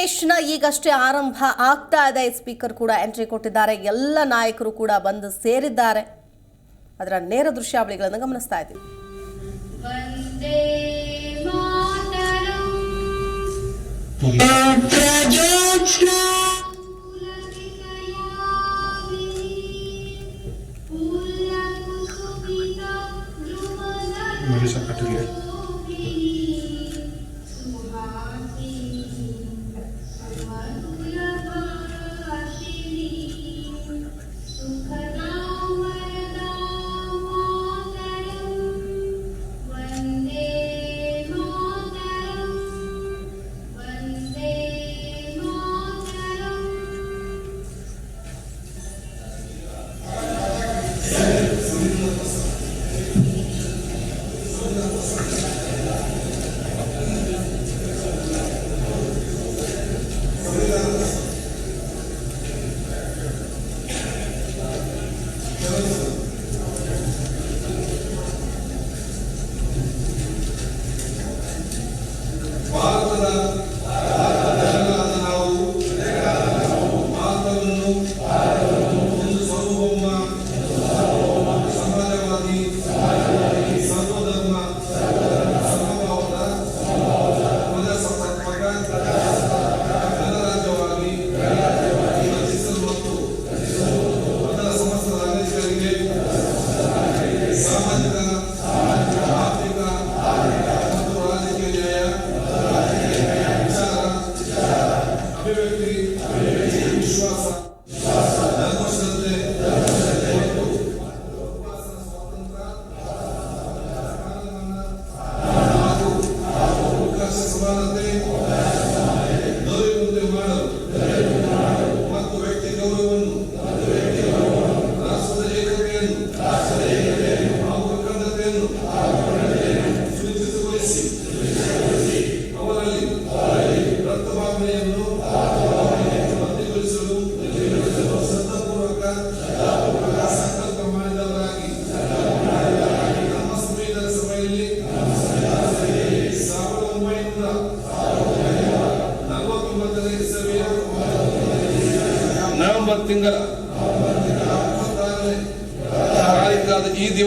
ಅಧಿವೇಶನ ಈಗಷ್ಟೇ ಆರಂಭ ಆಗ್ತಾ ಇದೆ. ಸ್ಪೀಕರ್ ಕೂಡ ಎಂಟ್ರಿ ಕೊಟ್ಟಿದ್ದಾರೆ. ಎಲ್ಲ ನಾಯಕರು ಕೂಡ ಬಂದು ಸೇರಿದ್ದಾರೆ. ಅದರ ನೇರ ದೃಶ್ಯಾವಳಿಗಳನ್ನು ಗಮನಿಸ್ತಾ ಇದ್ದೀವಿ. ಮುಗಿಸ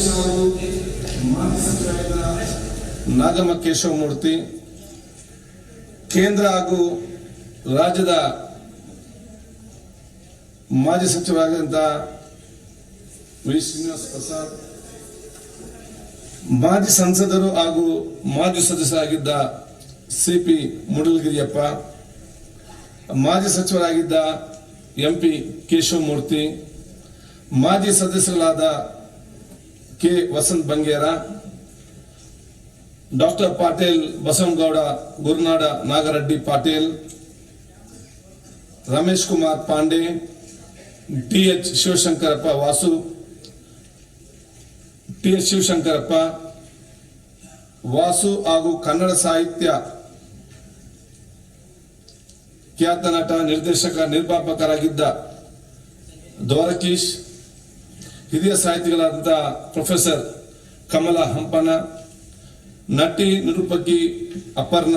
ಮಾಜಿ ನಾಗಮ್ಮ ಕೇಶವಮೂರ್ತಿ ಕೇಂದ್ರ ಹಾಗೂ ರಾಜ್ಯದ ಮಾಜಿ ಸಚಿವರಾದಂಥ ವಿ. ಶ್ರೀನಿವಾಸ್ ಪ್ರಸಾದ್, ಮಾಜಿ ಸಂಸದರು ಹಾಗೂ ಮಾಜಿ ಸದಸ್ಯರಾಗಿದ್ದ ಸಿಪಿ ಮುಡಲಗಿರಿಯಪ್ಪ, ಮಾಜಿ ಸಚಿವರಾಗಿದ್ದ ಎಂ. ಪಿ. ಕೇಶವಮೂರ್ತಿ, ಮಾಜಿ ಸದಸ್ಯರಾದ K Vasanth Bangera, doctor Patil Basavanagouda, Gurunada Nagareddy Patil, Ramesh Kumar Pandey, T H Shivashankarappa Vasu, T H Shivashankarappa, Vasu ಹಾಗೂ ಕನ್ನಡ ಸಾಹಿತ್ಯ ಖ್ಯಾತ ನಟ ನಿರ್ದೇಶಕ ನಿರ್ಮಾಪಕರಾಗಿದ್ದ ದ್ವಾರಕೀಶ್ ಹಿರಿಯ ಸಾಹಿತಿಗಳಾದಂಥ ಪ್ರೊಫೆಸರ್ ಕಮಲ ಹಂಪನ, ನಟಿ ನಿರೂಪಕಿ ಅಪರ್ಣ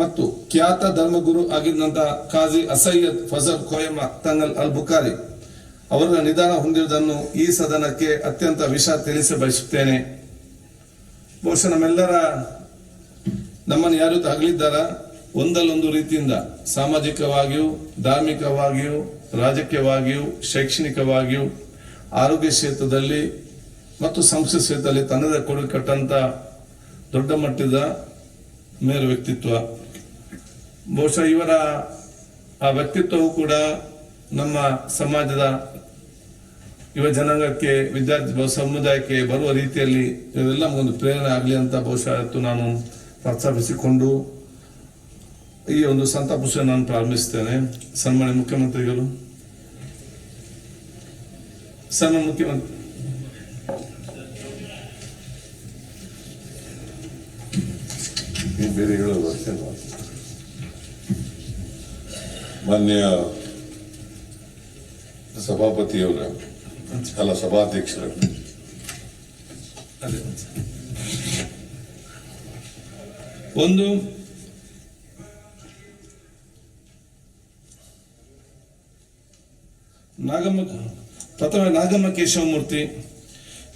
ಮತ್ತು ಖ್ಯಾತ ಧರ್ಮಗುರು ಆಗಿದ್ದಂಥ ಖಾಜಿ ಅಸಯ್ಯದ್ ಫಜಲ್ ಕೋಯಮ ತಂಗಲ್ ಅಲ್ ಬುಖಾರಿ. ಅವರ ನಿಧಾನ ಹೊಂದಿರುವುದನ್ನು ಈ ಸದನಕ್ಕೆ ಅತ್ಯಂತ ವಿಷ ತಿಳಿಸಿ ಬಯಸುತ್ತೇನೆ. ಬಹುಶಃ ನಮ್ಮೆಲ್ಲರ ನಮ್ಮನ್ನು ಯಾರು ತಗಲಿದ್ದಾರ ಒಂದಲ್ಲೊಂದು ರೀತಿಯಿಂದ ಸಾಮಾಜಿಕವಾಗಿಯೂ, ಧಾರ್ಮಿಕವಾಗಿಯೂ, ರಾಜಕೀಯವಾಗಿಯೂ, ಶೈಕ್ಷಣಿಕವಾಗಿಯೂ ಆರೋಗ್ಯ ಕ್ಷೇತ್ರದಲ್ಲಿ ಮತ್ತು ಸಂಸ್ಕೃತಿ ಕ್ಷೇತ್ರದಲ್ಲಿ ತನ್ನದೇ ಕೊಡುಗೆ ಕಟ್ಟಂತ ದೊಡ್ಡ ಮಟ್ಟದ ಮೇರು ವ್ಯಕ್ತಿತ್ವ. ಬಹುಶಃ ಇವರ ಆ ವ್ಯಕ್ತಿತ್ವವು ಕೂಡ ನಮ್ಮ ಸಮಾಜದ ಯುವ ಜನಾಂಗಕ್ಕೆ, ವಿದ್ಯಾರ್ಥಿ ಸಮುದಾಯಕ್ಕೆ ಬರುವ ರೀತಿಯಲ್ಲಿ ಇವೆಲ್ಲ ಒಂದು ಪ್ರೇರಣೆ ಆಗಲಿ ಅಂತ ಬಹುಶಃ ನಾನು ಪ್ರಸ್ತಾಪಿಸಿಕೊಂಡು ಈ ಒಂದು ಸಂತಾಪ ನಾನು ಪ್ರಾರಂಭಿಸ್ತೇನೆ. ಸನ್ಮಾನ್ಯ ಮುಖ್ಯಮಂತ್ರಿಗಳು ಸನ್ಮಾನ್ಯ ಮುಖ್ಯಮಂತ್ರಿ ಬೇರೆ ಹೇಳೋದು ಅಷ್ಟೇ ಮಾನ್ಯ ಸಭಾಪತಿಯವರ ಅಲ್ಲ ಸಭಾಧ್ಯಕ್ಷರ. ಒಂದು ನಾಗಮ್ಮ ಪ್ರಥಮ ನಾಗಮ್ಮ ಕೇಶವಮೂರ್ತಿ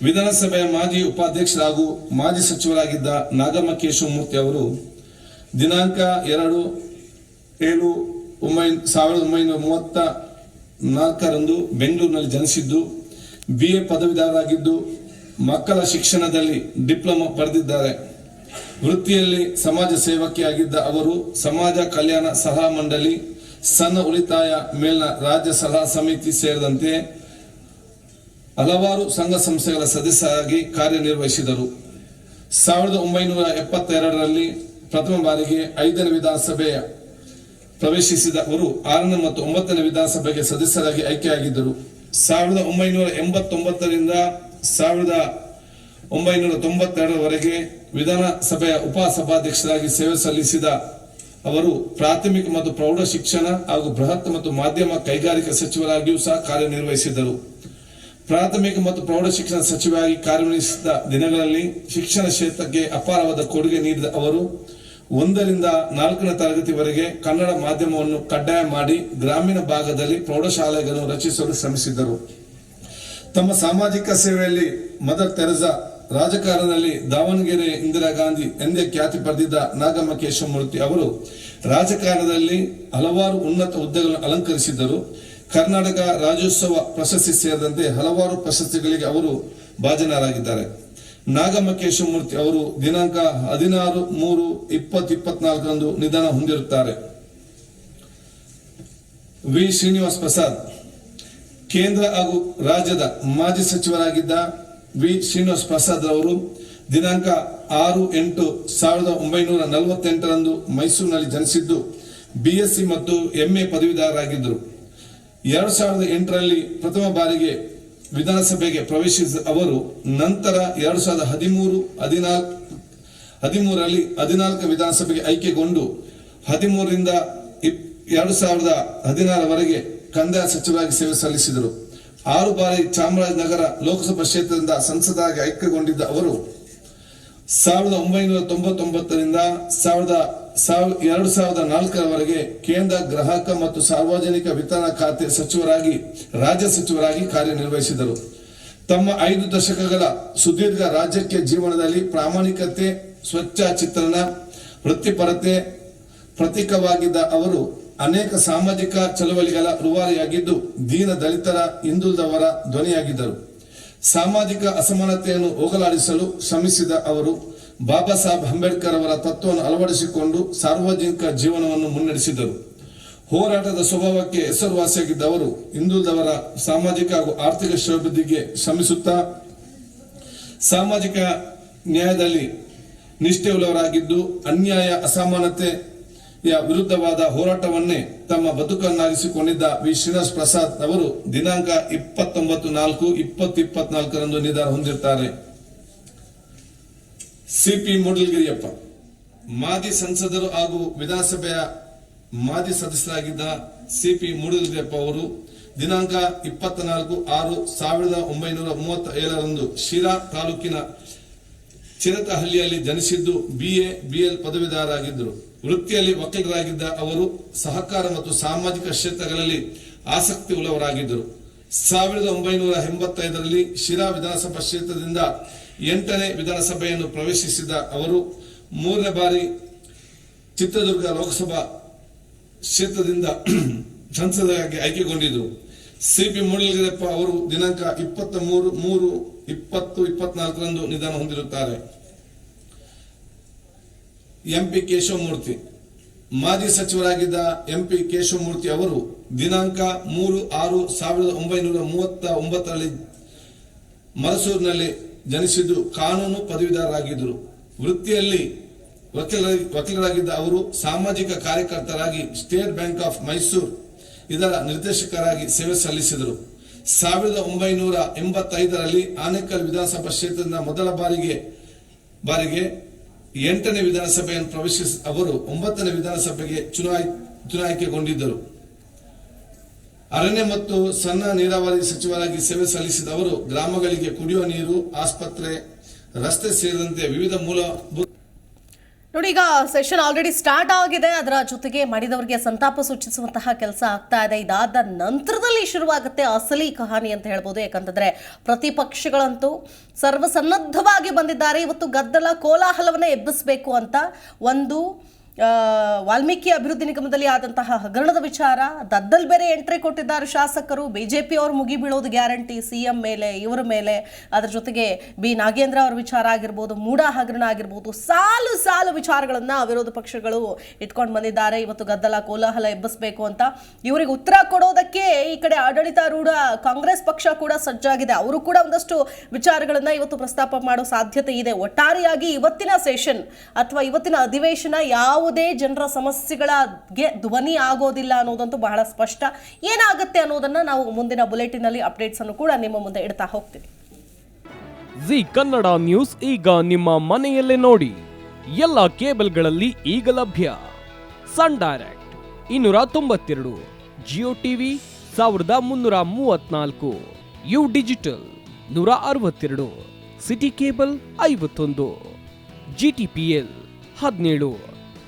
ವಿಧಾನಸಭೆಯ ಮಾಜಿ ಉಪಾಧ್ಯಕ್ಷರಾಗೂ ಮಾಜಿ ಸಚಿವರಾಗಿದ್ದ ನಾಗಮ್ಮ ಕೇಶವಮೂರ್ತಿ ಅವರು ದಿನಾಂಕ ಎರಡು ಏಳು ಒಂಬೈ, ಸಾವಿರದ ಒಂಬೈನೂರ ಮೂವತ್ತ ನಾಲ್ಕರಂದು ಬೆಂಗಳೂರಿನಲ್ಲಿ ಜನಿಸಿದ್ದು ಬಿ ಎ ಪದವೀಧರರಾಗಿದ್ದು, ಮಕ್ಕಳ ಶಿಕ್ಷಣದಲ್ಲಿ ಡಿಪ್ಲೊಮಾ ಪಡೆದಿದ್ದಾರೆ. ವೃತ್ತಿಯಲ್ಲಿ ಸಮಾಜ ಸೇವಕಿಯಾಗಿದ್ದ ಅವರು ಸಮಾಜ ಕಲ್ಯಾಣ ಸಲಹಾ ಮಂಡಳಿ, ಸಣ್ಣ ಉಳಿತಾಯ ಮೇಲಿನ ರಾಜ್ಯ ಸಲಹಾ ಸಮಿತಿ ಸೇರಿದಂತೆ ಹಲವಾರು ಸಂಘ ಸಂಸ್ಥೆಗಳ ಸದಸ್ಯರಾಗಿ ಕಾರ್ಯನಿರ್ವಹಿಸಿದರು. ಸಾವಿರದ ಒಂಬೈನೂರ ಎಪ್ಪತ್ತೆರಡರಲ್ಲಿ ಪ್ರಥಮ ಬಾರಿಗೆ ಐದನೇ ವಿಧಾನಸಭೆಯ ಪ್ರವೇಶಿಸಿದ ಅವರು ಆರನೇ ಮತ್ತು ಒಂಬತ್ತನೇ ವಿಧಾನಸಭೆಗೆ ಸದಸ್ಯರಾಗಿ ಆಯ್ಕೆಯಾಗಿದ್ದರು. ಸಾವಿರದ ಒಂಬೈನೂರ ಎಂಬತ್ತೊಂಬತ್ತರಿಂದ ಸಾವಿರದ ಒಂಬೈನೂರ ತೊಂಬತ್ತೆರಡರವರೆಗೆ ವಿಧಾನಸಭೆಯ ಉಪಸಭಾಧ್ಯಕ್ಷರಾಗಿ ಸೇವೆ ಸಲ್ಲಿಸಿದ ಅವರು ಪ್ರಾಥಮಿಕ ಮತ್ತು ಪ್ರೌಢ ಶಿಕ್ಷಣ ಹಾಗೂ ಬೃಹತ್ ಮತ್ತು ಮಾಧ್ಯಮ ಕೈಗಾರಿಕಾ ಸಚಿವರಾಗಿಯೂ ಸಹ ಕಾರ್ಯನಿರ್ವಹಿಸಿದರು ಪ್ರಾಥಮಿಕ ಮತ್ತು ಪ್ರೌಢ ಶಿಕ್ಷಣ ಸಚಿವರಾಗಿ ಕಾರ್ಯನಿರ್ವಹಿಸಿದ ದಿನಗಳಲ್ಲಿ ಶಿಕ್ಷಣ ಕ್ಷೇತ್ರಕ್ಕೆ ಅಪಾರವಾದ ಕೊಡುಗೆ ನೀಡಿದ ಅವರು, ಒಂದರಿಂದ ನಾಲ್ಕನೇ ತರಗತಿವರೆಗೆ ಕನ್ನಡ ಮಾಧ್ಯಮವನ್ನು ಕಡ್ಡಾಯ ಮಾಡಿ ಗ್ರಾಮೀಣ ಭಾಗದಲ್ಲಿ ಪ್ರೌಢಶಾಲೆಗಳನ್ನು ರಚಿಸಲು ಶ್ರಮಿಸಿದ್ದರು. ತಮ್ಮ ಸಾಮಾಜಿಕ ಸೇವೆಯಲ್ಲಿ ಮದರ್ ತೆರೆಸಾ ರಾಜಕಾರಣದಲ್ಲಿ ದಾವಣಗೆರೆ ಇಂದಿರಾ ಗಾಂಧಿ ಎಂದೇ ಖ್ಯಾತಿ ಪಡೆದಿದ್ದ ನಾಗಮ್ಮ ಕೇಶವಮೂರ್ತಿ ಅವರು ರಾಜಕಾರಣದಲ್ಲಿ ಹಲವಾರು ಉನ್ನತ ಹುದ್ದೆಗಳನ್ನು ಅಲಂಕರಿಸಿದ್ದರು. ಕರ್ನಾಟಕ ರಾಜ್ಯೋತ್ಸವ ಪ್ರಶಸ್ತಿ ಸೇರಿದಂತೆ ಹಲವಾರು ಪ್ರಶಸ್ತಿಗಳಿಗೆ ಅವರು ಭಾಜನರಾಗಿದ್ದಾರೆ. ನಾಗಮಕೇಶ ಮೂರ್ತಿ ಅವರು ದಿನಾಂಕ ಹದಿನಾರು ಮೂರು ಇಪ್ಪತ್ತು ಇಪ್ಪತ್ನಾಲ್ಕರಂದು ನಿಧನ ಹೊಂದಿರುತ್ತಾರೆ. ವಿ. ಶ್ರೀನಿವಾಸ್ ಪ್ರಸಾದ್, ಕೇಂದ್ರ ಹಾಗೂ ರಾಜ್ಯದ ಮಾಜಿ ಸಚಿವರಾಗಿದ್ದ ವಿ. ಶ್ರೀನಿವಾಸ್ ಪ್ರಸಾದ್ ಅವರು ದಿನಾಂಕ ಆರು ಎಂಟು ಸಾವಿರದ ಒಂಬೈನೂರ ನಲವತ್ತೆಂಟರಂದು ಮೈಸೂರಿನಲ್ಲಿ ಜನಿಸಿದ್ದು ಬಿಎಸ್ಸಿ ಮತ್ತು ಎಂಎ ಪದವೀಧರರಾಗಿದ್ದರು. ಎರಡು ಸಾವಿರದ ಎಂಟರಲ್ಲಿ ಪ್ರಥಮ ಬಾರಿಗೆ ವಿಧಾನಸಭೆಗೆ ಪ್ರವೇಶಿಸಿದ ಅವರು, ನಂತರ ಎರಡು ಸಾವಿರದ ಹದಿಮೂರು ಹದಿನಾಲ್ಕು ಹದಿಮೂರರಲ್ಲಿ ಹದಿನಾಲ್ಕು ವಿಧಾನಸಭೆಗೆ ಆಯ್ಕೆಗೊಂಡು ಹದಿಮೂರರಿಂದ ಎರಡು ಸಾವಿರದ ಹದಿನಾರವರೆಗೆ ಕಂದಾಯ ಸಚಿವರಾಗಿ ಸೇವೆ ಸಲ್ಲಿಸಿದರು. ಆರು ಬಾರಿ ಚಾಮರಾಜನಗರ ಲೋಕಸಭಾ ಕ್ಷೇತ್ರದಿಂದ ಸಂಸದರಾಗಿ ಆಯ್ಕೆಗೊಂಡಿದ್ದ ಅವರು ಸಾವಿರದ ಒಂಬೈನೂರ ತೊಂಬತ್ತೊಂಬತ್ತರಿಂದ ಸಾವಿರದ ಸಾವ್, ಎರಡು ಸಾವಿರದ ನಾಲ್ಕರವರೆಗೆ ಕೇಂದ್ರ ಗ್ರಾಹಕ ಮತ್ತು ಸಾರ್ವಜನಿಕ ವಿತರಣಾ ಖಾತೆ ಸಚಿವರಾಗಿ, ರಾಜ್ಯ ಸಚಿವರಾಗಿ ಕಾರ್ಯನಿರ್ವಹಿಸಿದರು. ತಮ್ಮ ಐದು ದಶಕಗಳ ಸುದೀರ್ಘ ರಾಜಕೀಯ ಜೀವನದಲ್ಲಿ ಪ್ರಾಮಾಣಿಕತೆ, ಸ್ವಚ್ಛ ಚಿತ್ರಣ, ವೃತ್ತಿಪರತೆ ಪ್ರತೀಕವಾಗಿದ್ದ ಅವರು ಅನೇಕ ಸಾಮಾಜಿಕ ಚಳವಳಿಗಳ ರೂವಾರಿಯಾಗಿದ್ದು ದೀನ ದಲಿತರ ಹಿಂದುಳಿದವರ ಧ್ವನಿಯಾಗಿದ್ದರು. ಸಾಮಾಜಿಕ ಅಸಮಾನತೆಯನ್ನು ಹೋಗಲಾಡಿಸಲು ಶ್ರಮಿಸಿದ ಅವರು, ಬಾಬಾ ಸಾಹೇಬ್ ಅಂಬೇಡ್ಕರ್ ಅವರ ತತ್ವವನ್ನು ಅಳವಡಿಸಿಕೊಂಡು ಸಾರ್ವಜನಿಕ ಜೀವನವನ್ನು ಮುನ್ನಡೆಸಿದರು. ಹೋರಾಟದ ಸ್ವಭಾವಕ್ಕೆ ಹೆಸರುವಾಸಿಯಾಗಿದ್ದ ಅವರು ಹಿಂದುಳಿದವರ ಸಾಮಾಜಿಕ ಹಾಗೂ ಆರ್ಥಿಕ ಶ್ರಮಿಗೆ ಶ್ರಮಿಸುತ್ತಾ, ಸಾಮಾಜಿಕ ನ್ಯಾಯದಲ್ಲಿ ನಿಷ್ಠೆಯುಳ್ಳವರಾಗಿದ್ದು, ಅನ್ಯಾಯ ಅಸಮಾನತೆಯ ವಿರುದ್ಧವಾದ ಹೋರಾಟವನ್ನೇ ತಮ್ಮ ಬದುಕನ್ನಾಗಿಸಿಕೊಂಡಿದ್ದ ವಿ. ಶ್ರೀನಿವಾಸ್ ಪ್ರಸಾದ್ ಅವರು ದಿನಾಂಕ ಇಪ್ಪತ್ತೊಂಬತ್ತು ನಾಲ್ಕು, ಇಪ್ಪತ್ತು ಇಪ್ಪತ್ನಾಲ್ಕರಂದು ನಿಧನ ಹೊಂದಿರ್ತಾರೆ. ಸಿಪಿ ಮೂಡಲಗಿರಿಯಪ್ಪ, ಮಾಜಿ ಸಂಸದರು ಹಾಗೂ ವಿಧಾನಸಭೆಯ ಮಾಜಿ ಸದಸ್ಯರಾಗಿದ್ದ ಸಿಪಿ ಮೂಡಲಗಿರಿಯಪ್ಪ ಅವರು ದಿನಾಂಕ ಇಪ್ಪತ್ತ ನಾಲ್ಕು ಆರು ಸಾವಿರದ ಒಂಬೈನೂರ ಮೂವತ್ತ ಏಳರಂದು ಶಿರಾ ತಾಲೂಕಿನ ಚಿರತಹಳ್ಳಿಯಲ್ಲಿ ಜನಿಸಿದ್ದು ಬಿಎ ಬಿಎಲ್ ಪದವೀಧರರಾಗಿದ್ದರು. ವೃತ್ತಿಯಲ್ಲಿ ವಕೀಲರಾಗಿದ್ದ ಅವರು ಸಹಕಾರ ಮತ್ತು ಸಾಮಾಜಿಕ ಕ್ಷೇತ್ರಗಳಲ್ಲಿ ಆಸಕ್ತಿ ಉಳ್ಳವರಾಗಿದ್ದರು. ಸಾವಿರದ ಒಂಬೈನೂರ ಎಂಬತ್ತೈದರಲ್ಲಿ ಶಿರಾ ವಿಧಾನಸಭಾ ಕ್ಷೇತ್ರದಿಂದ ಎಂಟನೇ ವಿಧಾನಸಭೆಯನ್ನು ಪ್ರವೇಶಿಸಿದ ಅವರು ಮೂರನೇ ಬಾರಿ ಚಿತ್ರದುರ್ಗ ಲೋಕಸಭಾ ಕ್ಷೇತ್ರದಿಂದ ಸಂಸದರಾಗಿ ಆಯ್ಕೆಗೊಂಡಿದ್ದರು. ಸಿಪಿ ಮುರಳಿಗಿರಪ್ಪ ಅವರು ದಿನಾಂಕ ಇಪ್ಪತ್ತ ಮೂರು ಮೂರು, ಇಪ್ಪತ್ತು, ಇಪ್ಪತ್ನಾಲ್ಕರಂದು ನಿಧನ ಹೊಂದಿರುತ್ತಾರೆ. ಎಂಪಿ ಕೇಶವಮೂರ್ತಿ. ಮಾಜಿ ಸಚಿವರಾಗಿದ್ದ ಎಂಪಿ ಕೇಶವಮೂರ್ತಿ ಅವರು ದಿನಾಂಕ ಮೂರು ಆರು ಸಾವಿರದ ಒಂಬೈನೂರ ಮೂವತ್ತ ಒಂಬತ್ತರಲ್ಲಿ ಮರಸೂರಿನಲ್ಲಿ ಜನಿಸಿದ್ದು ಕಾನೂನು ಪದವೀಧರರಾಗಿದ್ದರು. ವೃತ್ತಿಯಲ್ಲಿ ವಕೀಲರಾಗಿ ವಕೀಲರಾಗಿದ್ದ ಅವರು ಸಾಮಾಜಿಕ ಕಾರ್ಯಕರ್ತರಾಗಿ ಸ್ಟೇಟ್ ಬ್ಯಾಂಕ್ ಆಫ್ ಮೈಸೂರು ಇದರ ನಿರ್ದೇಶಕರಾಗಿ ಸೇವೆ ಸಲ್ಲಿಸಿದರು. ಸಾವಿರದ ಒಂಬೈನೂರ ಎಂಬತ್ತೈದರಲ್ಲಿ ಆನೇಕಲ್ ವಿಧಾನಸಭಾ ಕ್ಷೇತ್ರದ ಮೊದಲ ಬಾರಿಗೆ ಬಾರಿಗೆ ಎಂಟನೇ ವಿಧಾನಸಭೆಯನ್ನು ಪ್ರವೇಶಿಸಿ ಅವರು ಒಂಬತ್ತನೇ ವಿಧಾನಸಭೆಗೆ ಚುನಾಯ್, ಚುನಾಯಿಕೆಗೊಂಡಿದ್ದರು. ಅರಣ್ಯ ಮತ್ತು ಸಣ್ಣ ನೀರಾವರಿ ಸಚಿವರಾಗಿ ಸೇವೆ ಸಲ್ಲಿಸಿದ ಅವರು ಗ್ರಾಮಗಳಿಗೆ ಕುಡಿಯುವ ನೀರು, ಆಸ್ಪತ್ರೆ, ರಸ್ತೆ ಸೇರಿದಂತೆ ವಿವಿಧ ಮೂಲಭೂತ ನೋಡಿ, ಈಗ ಸೆಷನ್ ಆಲ್ರೆಡಿ ಸ್ಟಾರ್ಟ್ ಆಗಿದೆ. ಅದರ ಜೊತೆಗೆ ಮಾಡಿದವರಿಗೆ ಸಂತಾಪ ಸೂಚಿಸುವಂತಹ ಕೆಲಸ ಆಗ್ತಾ ಇದೆ. ಇದಾದ ನಂತರದಲ್ಲಿ ಶುರುವಾಗುತ್ತೆ ಅಸಲಿ ಕಹಾನಿ ಅಂತ ಹೇಳ್ಬೋದು. ಯಾಕಂತಂದ್ರೆ ಪ್ರತಿಪಕ್ಷಗಳಂತೂ ಸರ್ವಸನ್ನದ್ಧವಾಗಿ ಬಂದಿದ್ದಾರೆ. ಇವತ್ತು ಗದ್ದಲ ಕೋಲಾಹಲವನ್ನು ಎಬ್ಬಿಸಬೇಕು ಅಂತ ಒಂದು ವಾಲ್ಮೀಕಿ ಅಭಿವೃದ್ಧಿ ನಿಗಮದಲ್ಲಿ ಆದಂತಹ ಹಗರಣದ ವಿಚಾರ, ದದ್ದಲ್ ಬೇರೆ ಎಂಟ್ರಿ ಕೊಟ್ಟಿದ್ದಾರೆ ಶಾಸಕರು ಬಿಜೆಪಿ ಅವರು ಮುಗಿ ಬೀಳೋದು ಗ್ಯಾರಂಟಿ ಸಿಎಂ ಮೇಲೆ, ಇವರ ಮೇಲೆ, ಅದರ ಜೊತೆಗೆ ಬಿ ನಾಗೇಂದ್ರ ಅವರ ವಿಚಾರ ಆಗಿರ್ಬೋದು, ಮೂಡ ಹಗರಣ ಆಗಿರ್ಬೋದು, ಸಾಲು ಸಾಲು ವಿಚಾರಗಳನ್ನು ವಿರೋಧ ಪಕ್ಷಗಳು ಇಟ್ಕೊಂಡು ಬಂದಿದ್ದಾರೆ. ಇವತ್ತು ಗದ್ದಲ ಕೋಲಾಹಲ ಎಬ್ಬಿಸಬೇಕು ಅಂತ ಇವರಿಗೆ ಉತ್ತರ ಕೊಡೋದಕ್ಕೆ ಈ ಕಡೆ ಆಡಳಿತಾರೂಢ ಕಾಂಗ್ರೆಸ್ ಪಕ್ಷ ಕೂಡ ಸಜ್ಜಾಗಿದೆ. ಅವರು ಕೂಡ ಒಂದಷ್ಟು ವಿಚಾರಗಳನ್ನು ಇವತ್ತು ಪ್ರಸ್ತಾಪ ಮಾಡೋ ಸಾಧ್ಯತೆ ಇದೆ. ಒಟ್ಟಾರೆಯಾಗಿ ಇವತ್ತಿನ ಸೆಷನ್ ಅಥವಾ ಇವತ್ತಿನ ಅಧಿವೇಶನ ಯಾವುದೇ ಜನರ ಸಮಸ್ಯೆಗಳಿಗೆ ಧ್ವನಿ ಆಗೋದಿಲ್ಲ ಅನ್ನೋದಂತೂ ಬಹಳ ಸ್ಪಷ್ಟ. ಏನಾಗುತ್ತೆ ಅನ್ನೋದನ್ನ ನಾವು ಮುಂದಿನ ಬುಲೆಟಿನ್ ಅಲ್ಲಿ ಅಪ್ಡೇಟ್ಸ್ ಅನ್ನು ಕೂಡ ನಿಮ್ಮ ಮುಂದೆ ಇಡ್ತಾ ಹೋಗ್ತೀವಿ. ಜಿ ಕನ್ನಡ ನ್ಯೂಸ್ ಈಗ ನಿಮ್ಮ ಮನೆಯಲ್ಲೇ ನೋಡಿ. ಎಲ್ಲ ಕೇಬಲ್ಗಳಲ್ಲಿ ಈಗ ಲಭ್ಯ. ಸನ್ ಡೈರೆಕ್ಟ್ ಇನ್ನೂರ ತೊಂಬತ್ತೆರಡು, ಜಿಯೋ ಟಿವಿ ಸಾವಿರದ ಮುನ್ನೂರ ಮೂವತ್ನಾಲ್ಕು, ಯು ಡಿಜಿಟಲ್ ನೂರ ಅರವತ್ತೆರಡು, ಸಿಟಿ ಕೇಬಲ್ ಐವತ್ತೊಂದು, ಜಿ ಟಿ ಪಿ ಎಲ್ ಹದಿನೇಳು.